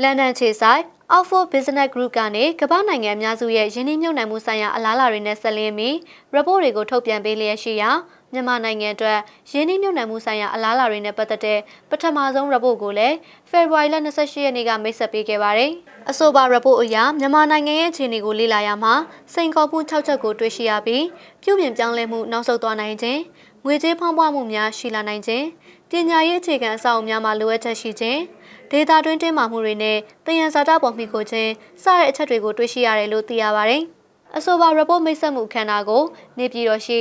လန်ဒန်ခြေဆိုင် Outfor Business Group ကနေကမ္ဘာနိုင်ငံအများစုရဲ့ယင်းနှိမ့်မြုပ်နှံမှုဆိုင်ရာအလားအလာတွေနဲ့ဆက်လင်းပြီး report တွေကိုထုတ်ပြန်ပေးလျက်ရှိရာမြန်မာနိုင်ငံအတွက်ယင်းနှိမ့်မြုပ်နှံမှုဆိုင်ရာအလားအလာတွေနဲ့ပတ်သက်တဲ့ပထမဆုံး report ကိုလည်း February လ28ရက်နေ့ကမိတ်ဆက်ပေးခဲ့ပါတယ်။အဆိုပါ report အရမြန်မာနိုင်ငံရဲ့အခြေအနေကိုလေ့လာရမှာစိန်ခေါ်မှု6ချက်ကိုတွေ့ရှိရပြီးပြုပြင်ပြောင်းလဲမှုနောက်ဆုတ်သွားနိုင်ခြင်း ငွေကြေးဖောင်းပွားမှုများရှိလာနိုင်ခြင်းပညာရေးအခြေခံအဆောက်အအုံများမှာလိုအပ်ချက်ရှိခြင်းဒေတာတွင်းတင်းမာမှုတွေနဲ့တယံဇာတပေါ်မှီခိုခြင်းစတဲ့အချက်တွေကိုတွေ့ရှိရတယ်လို့သိရပါတယ်။အဆိုပါ report မိတ်ဆက်မှုခန္ဓာကိုနေပြည်တော်ရှိ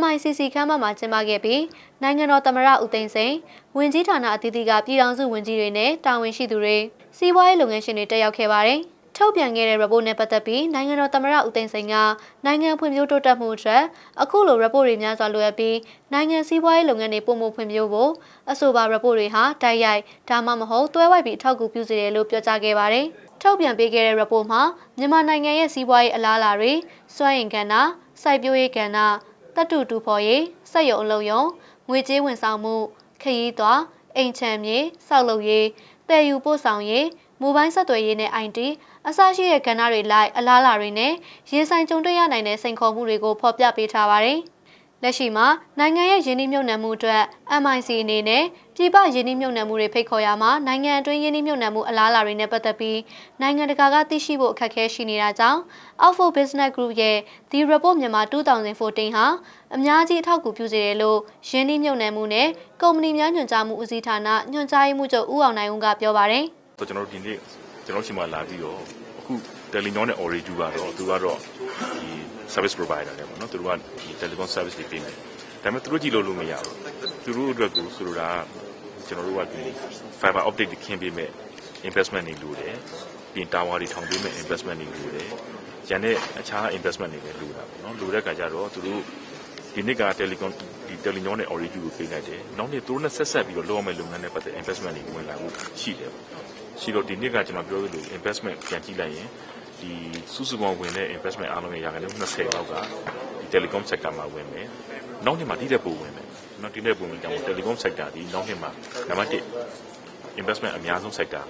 MICC ခမ်းမမှာကျင်းပခဲ့ပြီးနိုင်ငံတော်သမ္မတဦးသိန်းစိန်ဝင်ကြီးဌာနအသီးသီးကပြည်ထောင်စုဝန်ကြီးတွေနဲ့တာဝန်ရှိသူတွေစီးပွားရေးလုပ်ငန်းရှင်တွေတက်ရောက်ခဲ့ပါတယ်။ ထုတ်ပြန်ခဲ့တဲ့ report နဲ့ပတ်သက်ပြီးနိုင်ငံတော်သမ္မတဦးသိန်းစိန်ကနိုင်ငံဖွံ့ဖြိုးတိုးတက်မှုအတွက်အခုလို report တွေများစွာလိုအပ်ပြီးနိုင်ငံစီးပွားရေးလုပ်ငန်းတွေပုံမှုဖွံ့ဖြိုးဖို့အဆိုပါ report တွေဟာတိုက်ရိုက်ဒါမှမဟုတ်တွဲဝိုက်ပြီးအထောက်အကူပြုစေတယ်လို့ပြောကြားခဲ့ပါတယ်။ထုတ်ပြန်ပေးခဲ့တဲ့ report မှာမြန်မာနိုင်ငံရဲ့စီးပွားရေးအလားအလာတွေစွမ်းအင်ကဏ္ဍစိုက်ပျိုးရေးကဏ္ဍတပ်တူတူဖော်ရေးစက်ရုံအလုပ်ရုံငွေကြေးဝန်ဆောင်မှုခရီးသွားအိမ်ချမ်းမြေစောက်လုပ်ရေးတည်ယူပို့ဆောင်ရေး မိုဘိုင်းဆက်သွယ်ရေးနဲ့ IT အစရှိတဲ့ကဏ္ဍတွေလိုက်အလားအလာတွေနဲ့ရင်ဆိုင်ကြုံတွေ့ရနိုင်တဲ့စိန်ခေါ်မှုတွေကိုဖော်ပြပေးထားပါတယ်။လက်ရှိမှာနိုင်ငံရဲ့ယင်းနှိမ့်မြုပ်နှံမှုအတွက် MIC အနေနဲ့ပြည်ပယင်းနှိမ့်မြုပ်နှံမှုတွေဖိတ်ခေါ်ရမှာနိုင်ငံအတွင်းယင်းနှိမ့်မြုပ်နှံမှုအလားအလာတွေနဲ့ပတ်သက်ပြီးနိုင်ငံတကာကသိရှိဖို့အခက်အခဲရှိနေတာကြောင့် Outfor Business Group ရဲ့ The Report မြန်မာ2014ဟာအများကြီးအထောက်အကူပြုစေတယ်လို့ယင်းနှိမ့်မြုပ်နှံမှုနဲ့ကုမ္ပဏီများညွှန်ကြားမှုဦးစီးဌာနညွှန်ကြားရေးမှူးချုပ်ဦးအောင်နိုင်ဦးကပြောပါတယ်။ ဆိုကျွန်တော်တို့ဒီနေ့ကျွန်တော်ရှိမှလာပြီးတော့အခု Telenor နဲ့ Ooredoo ကတော့သူကတော့ဒီ service provider တွေပေါ့နော်သူတို့ကဒီ telecom service တွေပေးမယ်ဒါပေမဲ့သူတို့ကြည့်လို့လို့မရဘူးသူတို့အတွက်ကိုဆိုလိုတာကကျွန်တော်တို့ကဒီ fiber optic တွေခင်းပေးမယ် investment တွေလိုတယ်ပြင် tower တွေထောင်ပေးမယ် investment တွေလိုတယ်ကျန်တဲ့အခြား investment တွေလည်းလိုတာပေါ့နော်လိုတဲ့အခါကျတော့သူတို့ဒီနေ့က telecom ဒီ Telenor နဲ့ Ooredoo ကိုပေးလိုက်တယ်နောက်နေ့သူတို့နဲ့ဆက်ဆက်ပြီးတော့လုပ်ရမယ့်လုပ်ငန်းတွေပတ်သက် investment တွေဝင်လာဖို့ရှိတယ်ပေါ့ ရှိတော့ဒီနှစ်ကကျွန်တော်ပြောသလို investment ပြန်ကြည့်လိုက်ရင်ဒီစုစုပေါင်းဝင်တဲ့ investment အားလုံးရဲ့ရာခိုင်နှုန်း20လောက်ကဒီ telecom sector မှာဝင်မယ်။နောက်နှစ်မှာဒီတဲ့ပိုဝင်မယ်။နောက်ဒီတဲ့ပိုဝင်ကြောင့် telecom sector ဒီနောက်နှစ်မှာနံပါတ်1 investment အများဆုံး sector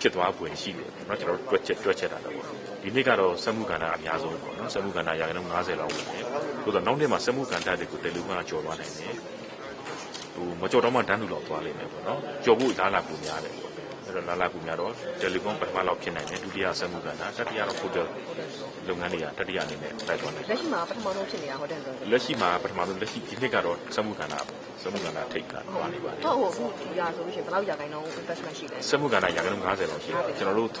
ဖြစ်သွားပွင့်ရှိတယ်။เนาะကျွန်တော်တို့တွက်ချက်တွက်ချက်တာတော့ပေါ့။ဒီနှစ်ကတော့စက်မှုကဏ္ဍအများဆုံးပေါ့နော်။စက်မှုကဏ္ဍရာခိုင်နှုန်း90လောက်ဝင်တယ်။သို့တော့နောက်နှစ်မှာစက်မှုကဏ္ဍတွေကို telecom ကကျော်သွားနိုင်တယ်။ဟိုမကျော်တော့မှတန်းတူလောက်သွားလိမ့်မယ်ပေါ့နော်။ကျော်ဖို့အလားအလာပုံများတယ်ပေါ့။ အဲ့တော့လာလာကူများတော့တယ်လီကွန်ပထမလောက်ဖြစ်နိုင်တယ်ဒုတိယဆက်မှုကဏ္ဍတတိယတော့ဟိုတယ်လုပ်ငန်းတွေကတတိယအနေနဲ့တိုက်သွားတယ်လက်ရှိမှာပထမဆုံးဖြစ်နေတာဟိုတယ်ဆိုတော့လက်ရှိမှာပထမဆုံးလက်ရှိဒီနှစ်ကတော့ဆက်မှုကဏ္ဍဆက်မှုကဏ္ဍထိတ်ကသွားနေပါတယ်တော့ဟိုအခုဒီရဆိုလို့ရှိရင်ဘယ်လောက်ရာခိုင်နှုန်း investment ရှိလဲဆက်မှုကဏ္ဍရာခိုင်နှုန်း90လောက်ရှိတယ်ကျွန်တော်တို့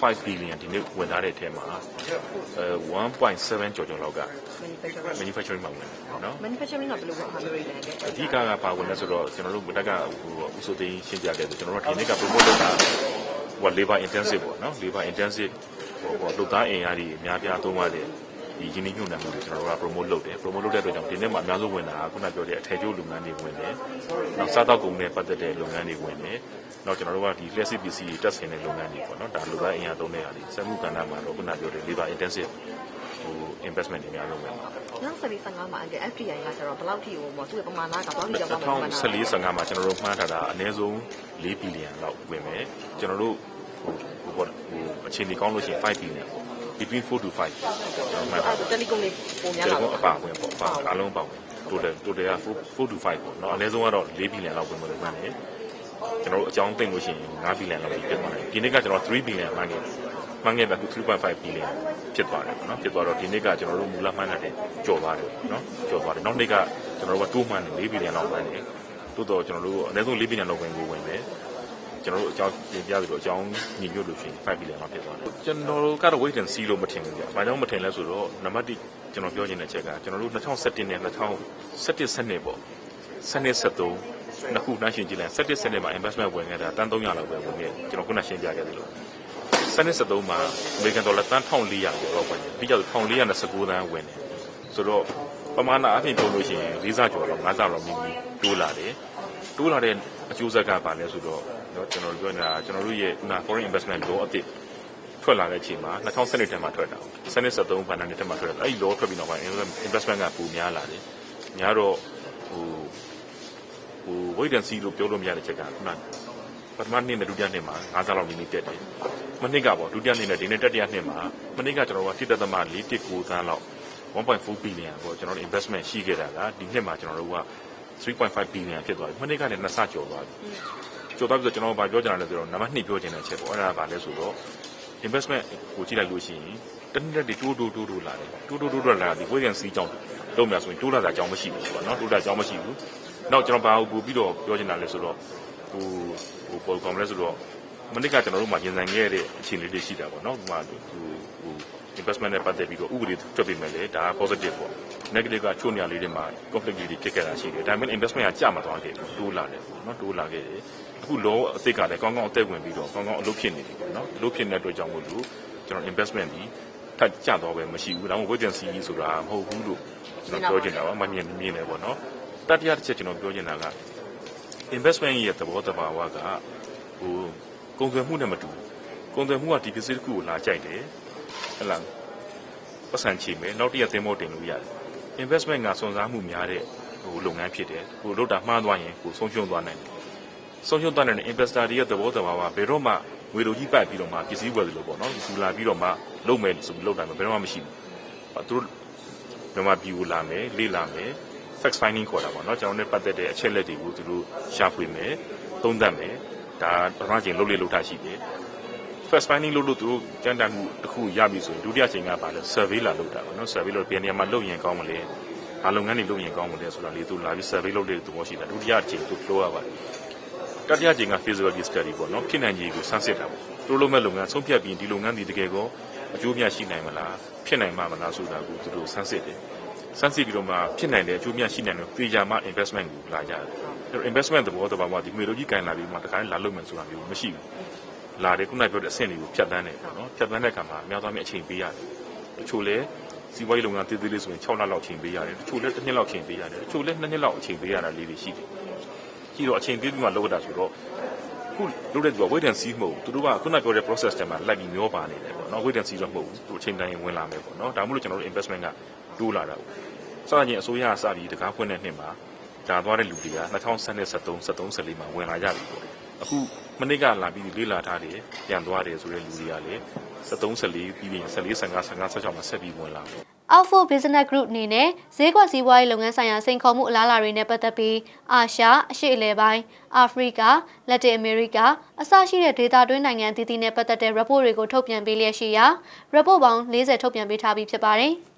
3.5 billion ဒီနေ့ဝင်ထားတဲ့အထက်မှာအဲ1.7ကျော်ကျော်လောက်က manufacturing manufacturing မှာဝင်တယ်နော် manufacturing ကဘယ်လိုဟာမျိုးတွေလဲအဓိကကပါဝင်လဲဆိုတော့ကျွန်တော်တို့မတက်ကဟိုဥဆိုသိန်းရှင်းပြခဲ့တယ်ကျွန်တော်တို့ဒီနေ့က promote လုပ်တာဟို labor intensive ပေါ့နော် labor intensive ဟိုဟိုလုပ်သားအင်အားကြီးအများပြားသုံးရတဲ့ ဒီရင်းနှီးမြှုပ်နှံမှုတွေကျွန်တော်တို့က promote လုပ်တယ် promote လုပ်တဲ့အတွက်ကြောင့်ဒီနေ့မှာအများဆုံးဝင်တာကခုနပြောတဲ့အထည်ချုပ်လုပ်ငန်းတွေဝင်တယ်နောက်စားတောက်ကုန်နဲ့ပတ်သက်တဲ့လုပ်ငန်းတွေဝင်တယ်နောက်ကျွန်တော်တို့ကဒီလျှက်စစ်ပစ္စည်းတွေတက်ဆင်တဲ့လုပ်ငန်းတွေပေါ့နော်ဒါလုပ်သားအင်အားသုံးတဲ့ဟာတွေစက်မှုကဏ္ဍမှာတော့ခုနပြောတဲ့ labor intensive ဟို investment တွေအများဆုံးဝင်ပါနောက်ဆက်ပြီး15မှာအဲ့ FDI ကကျတော့ဘယ်လောက်ထိဟိုပေါ့သူ့ရဲ့ပမာဏကဘယ်လောက်ထိရောက်သွားမှာလဲ2014 15မှာကျွန်တော်တို့မှားထားတာအနည်းဆုံး4ဘီလီယံလောက်ဝင်မယ်ကျွန်တော်တို့ဟိုဟိုပေါ့ဟိုအခြေအနေကောင်းလို့ရှိရင်5ဘီလီယံပေါ့ between 4 to 5ကျွန်တော်မှတ်ထား အဲ့ဒါတယ်လီကွန်တွေပုံများ တယ် လာ ကောအပါဝင်ပေါ့အပါအားလုံးပါဝင် total total က4 4 to 5ပေါ့เนาะအနည်းဆုံးကတော့4ဘီလီယံလောက်ဝင်မယ်လို့မှန်းတယ်ကျွန်တော်တို့အကြောင်းသိမ့်လို့ရှိရင်5ဘီလီယံလောက်ဖြစ်သွားတယ်ဒီနေ့ကကျွန်တော်3ဘီလီယံမှန်းခဲ့မှန်းခဲ့တာ3.5ဘီလီယံဖြစ်သွားတယ်ပေါ့နော်ဖြစ်သွားတော့ဒီနေ့ကကျွန်တော်တို့မူလမှန်းတဲ့ကျော်သွားတယ်နော်ကျော်သွားတယ်နောက်နေ့ကကျွန်တော်တို့ကတိုးမှန်းတယ်4ဘီလီယံလောက်မှန်းတယ်တိုးတော့ကျွန်တော်တို့အနည်းဆုံး4ဘီလီယံလောက်ဝင်ကိုဝင်တယ် ကျွန်တော်တို့အကြောင်းပြင်ပြပြီးတော့အကြောင်းညီညွတ်လို့ရှိရင်5ဘီလီယံလောက်ဖြစ်သွားတယ်ကျွန်တော်တို့ကတော့ wait and see လို့မထင်ဘူးကြာ။ဘာကြောင့်မထင်လဲဆိုတော့နံပါတ်1ကျွန်တော်ပြောချင်တဲ့ချက်ကကျွန်တော်တို့2017နဲ့2017 12ပေါ့။စနစ်73နှစ်ခုနှိုင်းယှဉ်ကြည့်လိုက်17စနစ်မှာ investment ဝင်ခဲ့တာတန်း300လောက်ပဲဝင်ခဲ့ကျွန်တော်ခုနရှင်းပြခဲ့သလိုစနစ်73မှာအမေရိကန်ဒေါ်လာတန်း1400ကျော်တော့ဝင်တယ်ပြီးကြတော့1429တန်းဝင်တယ်ဆိုတော့ပမာဏအပြင်ပြောလို့ရှိရင်၄ဆကျော်တော့၅ဆလောက်မြင်ပြီးတိုးလာတယ်တိုးလာတဲ့ အကျိုးဆက်ကဘာလဲဆိုတော့ကျွန်တော်တို့ပြောနေတာကျွန်တော်တို့ရဲ့ foreign investment law အသစ်ထွက်လာတဲ့အချိန်မှာ2012ထဲမှာထွက်တာ။2013ဘဏ္ဍာနှစ်ထဲမှာထွက်တာ။အဲ့ဒီ law ထွက်ပြီးနောက်ပိုင်း investment ကပိုများလာတယ်။များတော့ဟိုဟို wait and see လို့ပြောလို့မရတဲ့ချက်ကခုနပထမနှစ်နဲ့ဒုတိယနှစ်မှာ50လောက်နည်းနည်းတက်တယ်။မနှစ်ကပေါ့ဒုတိယနှစ်နဲ့ဒီနှစ်တတိယနှစ်မှာမနှစ်ကကျွန်တော်ကတိတသမ4.9သန်းလောက်1.4 billion ပေါ့ကျွန်တော်တို့ investment ရှိခဲ့တာကဒီနှစ်မှာကျွန်တော်တို့က 3.5 billion ဖြစ်သွားပြီမနှစ်ကလည်းနှစ်ဆကျော်သွားပြီကျော်သွားပြီဆိုကျွန်တော်တို့ဘာပြောချင်တာလဲဆိုတော့နံပါတ်2ပြောချင်တဲ့အချက်ပေါ့အဲ့ဒါကဘာလဲဆိုတော့ investment ကိုကြည့်လိုက်လို့ရှိရင်တနည်းတည်းတိုးတိုးတိုးတိုးလာတယ်တိုးတိုးတိုးတိုးလာတယ်ဝေးကန်စီးကြောင်းလုံးမြဆိုရင်တိုးလာတာအကြောင်းမရှိဘူးပေါ့နော်တိုးလာအကြောင်းမရှိဘူးနောက်ကျွန်တော်ဘာကိုပို့ပြီးတော့ပြောချင်တာလဲဆိုတော့ဟိုဟိုပေါ်ကောင်လဲဆိုတော့ မနစ်ကကျွန်တော်တို့မှရင်ဆိုင်ခဲ့တဲ့အခြေအနေတွေရှိတာပေါ့နော်ဒီမှာဟိုဟို investment နဲ့ပတ်သက်ပြီးတော့ဥပဒေထွက်ပြီးမယ်လေဒါက positive ပေါ့ negative ကချို့နေရာလေးတွေမှာ conflict တွေဖြစ်ခဲ့တာရှိတယ်ဒါပေမဲ့ investment ကကြာမသွားခဲ့ဘူးတိုးလာတယ်ပေါ့နော်တိုးလာခဲ့တယ်အခုလောအသစ်ကလည်းကောင်းကောင်းအသက်ဝင်ပြီးတော့ကောင်းကောင်းအလုပ်ဖြစ်နေပြီပေါ့နော်အလုပ်ဖြစ်နေတဲ့အတွက်ကြောင့်မို့လို့ကျွန်တော် investment ဒီထပ်ကျတော့ပဲမရှိဘူးဒါမှမဟုတ် wait and see ဆိုတာမဟုတ်ဘူးလို့ကျွန်တော်ပြောချင်တာပါမမြင်မမြင်လည်းပေါ့နော်တတိယတစ်ချက်ကျွန်တော်ပြောချင်တာက investment ရဲ့သဘောတဘာဝကဟို ကုန်သွယ်မှုနဲ့မတူဘူးကုန်သွယ်မှုကဒီပစ္စည်းတစ်ခုကိုလာကြိုက်တယ်ဟဲ့လားပတ်စံချေမယ်နောက်တစ်ရက်သင်းမောတင်လို့ရတယ် investment ကစွန့်စားမှုများတဲ့ဟိုလုပ်ငန်းဖြစ်တယ်ဟိုလုပ်တာမှားသွားရင်ဟိုဆုံးရှုံးသွားနိုင်တယ်ဆုံးရှုံးသွားတဲ့ investor တွေရဲ့သဘောတဘာဝဘယ်တော့မှငွေလိုကြီးပတ်ပြီးတော့မှပစ္စည်းဝယ်လို့ပေါ့နော်ဒီလာပြီးတော့မှလုပ်မယ်ဆိုပြီးလုပ်တာမျိုးဘယ်တော့မှမရှိဘူးသူတို့မြန်မာပြည်ကိုလာမယ်လေ့လာမယ် fact finding ခေါ်တာပေါ့နော်ကျွန်တော်တို့ပတ်သက်တဲ့အချက်လက်တွေကိုသူတို့ရှာဖွေမယ်သုံးသပ်မယ် ဒါပထမချိန်လုပ်လေ့လုပ်တာရှိတယ် first finding လုပ်လို့သူတို့ကြမ်းတမ်းမှုတစ်ခုရပြီဆိုရင်ဒုတိယချိန်ကပါလဲ survey လာလုပ်တာပေါ့နော် survey လုပ်ဘယ်နေရာမှာလုပ်ရင်ကောင်းမလဲဘာလုပ်ငန်းတွေလုပ်ရင်ကောင်းမလဲဆိုတာလေးသူလာပြီး survey လုပ်တဲ့သဘောရှိတာဒုတိယချိန်သူပြောရပါတယ်တတိယချိန်က feasibility study ပေါ့နော်ဖြစ်နိုင်ခြေကိုစမ်းစစ်တာပေါ့သူတို့လုပ်မဲ့လုပ်ငန်းဆုံးဖြတ်ပြီးဒီလုပ်ငန်းဒီတကယ်ကောအကျိုးမြတ်ရှိနိုင်မလားဖြစ်နိုင်မှာမလားဆိုတာကိုသူတို့စမ်းစစ်တယ်စမ်းစစ်ပြီးတော့မှဖြစ်နိုင်တဲ့အကျိုးမြတ်ရှိနိုင်တဲ့ feature မှ investment ကိုလာကြတယ်အဲ့တော့ investment သဘောတဘာမှဒီငွေလိုကြီးကင်လာပြီးမှတခါလာလုပ်မယ်ဆိုတာမျိုးမရှိဘူးလာတယ်ခုနပြောတဲ့အဆင့်တွေကိုဖြတ်တန်းတယ်ပေါ့နော်ဖြတ်တန်းတဲ့အခါမှာအများသားများအချိန်ပေးရတယ်တချို့လဲစီးပွားရေးလုပ်ငန်းတည်တည်လေးဆိုရင်6လလောက်အချိန်ပေးရတယ်တချို့လဲတစ်နှစ်လောက်အချိန်ပေးရတယ်တချို့လဲ2နှစ်လောက်အချိန်ပေးရတာလေးတွေရှိတယ်ရှိတော့အချိန်ပေးပြီးမှလုပ်တာဆိုတော့ခုလုပ်တဲ့သူက wait and see မဟုတ်ဘူးသူတို့ကခုနပြောတဲ့ process တွေမှာလိုက်ပြီးမျောပါနေတယ်ပေါ့နော် wait and see တော့မဟုတ်ဘူးသူအချိန်တိုင်းဝင်လာမယ်ပေါ့နော်ဒါမှမဟုတ်ကျွန်တော်တို့ investment ကတိုးလာတာပေါ့စသဖြင့်အစိုးရအစပြီးတကားဖွင့်တဲ့နှစ်မှာ ဒါသွားတဲ့လူတွေက2013 73 74မှာဝင်လာကြပြီပေါ့အခုမနစ်ကလာပြီးလေးလာထားတယ်ပြန်သွားတယ်ဆိုတဲ့လူတွေကလည်း73 74ပြီးရင်14 15 15 16မှာဆက်ပြီးဝင်လာမယ် Alpha Business Group အနေနဲ့ဈေးကွက်စည်းဝါးရေးလုပ်ငန်းဆိုင်ရာစိန်ခေါ်မှုအလားအလာတွေနဲ့ပတ်သက်ပြီးအာရှ၊အရှေ့အလယ်ပိုင်း၊အာဖရိက၊လက်တင်အမေရိကအစရှိတဲ့ဒေသတွင်းနိုင်ငံအသီးသီးနဲ့ပတ်သက်တဲ့ report တွေကိုထုတ်ပြန်ပေးလျက်ရှိရာ report ပေါင်း40ထုတ်ပြန်ပေးထားပြီးဖြစ်ပါတယ်။